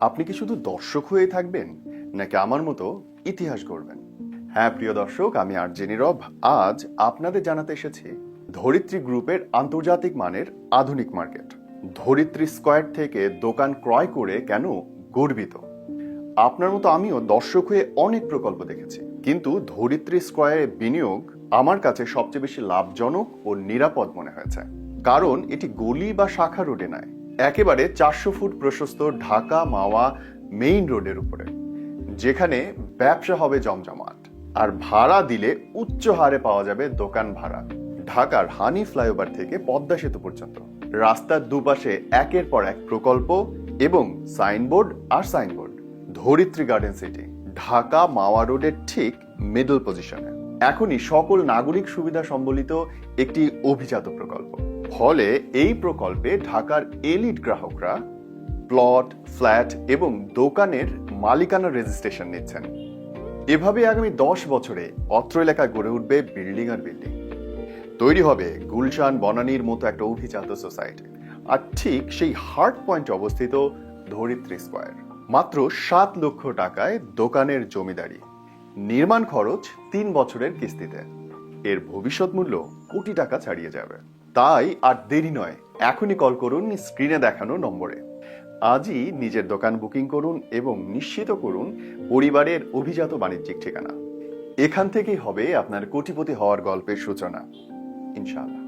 আপনি কি শুধু দর্শক হয়ে থাকবেন, নাকি আমার মতো ইতিহাস গড়বেন? হ্যাঁ প্রিয় দর্শক, আমি আর নীরব আজ আপনাদের জানাতে এসেছি ধরিত্রী গ্রুপের আন্তর্জাতিক মানের আধুনিক মার্কেট। ধরিত্রী স্কোয়ার থেকে দোকান ক্রয় করে কেন গর্বিত? আপনার মতো আমিও দর্শক হয়ে অনেক প্রকল্প দেখেছি। কিন্তু ধরিত্রী স্কোয়ারে বিনিয়োগ আমার কাছে সবচেয়ে বেশি লাভজনক ও নিরাপদ মনে হয়েছে। কারণ এটি গলি বা শাখা রোডে নয় একেবারে চারশো ফুট প্রশস্ত ঢাকা মাওয়া মেইন রোডের উপরে, যেখানে ব্যবসা হবে জমজমাট। আর ভাড়া দিলে উচ্চ হারে পাওয়া যাবে দোকান ভাড়া। ঢাকার হানি ফ্লাইওভার থেকে পদ্মা সেতু পর্যন্ত। রাস্তার দুপাশে একের পর এক প্রকল্প এবং সাইনবোর্ড আর signboard. Dharitri garden city, Dhaka Mawa রোডের ঠিক মিডল পজিশনে এখনই সকল নাগরিক সুবিধা সম্বলিত একটি অভিজাত প্রকল্প। ফলে এই প্রকল্পে ঢাকার এলিট গ্রাহকরা প্লট, ফ্ল্যাট এবং দোকানের মালিকানা রেজিস্ট্রেশন নিচ্ছেন। এভাবে আগামী দশ বছরে অত্র এলাকায় গড়ে উঠবে বিল্ডিং আর বিল্ডিং। তৈরি হবে গুলশান বনানীর মতো একটা অভিজাত সোসাইটি। আর ঠিক সেই হার্ট পয়েন্টে অবস্থিত ধরিত্রী স্কোয়ার। মাত্র সাত লক্ষ টাকায় দোকানের জমিদারি। নির্মাণ খরচ তিন বছরের কিস্তিতে। এর ভবিষ্যৎ মূল্য কোটি টাকা ছাড়িয়ে যাবে। তাই আর দেরি নয়, এখনই কল করুন স্ক্রিনে দেখানো নম্বরে। আজই নিজের দোকান বুকিং করুন এবং নিশ্চিত করুন পরিবারের অভিজাত বাণিজ্যিক ঠিকানা। এখান থেকেই হবে আপনার কোটিপতি হওয়ার গল্পের সূচনা। ইনশাআল্লাহ।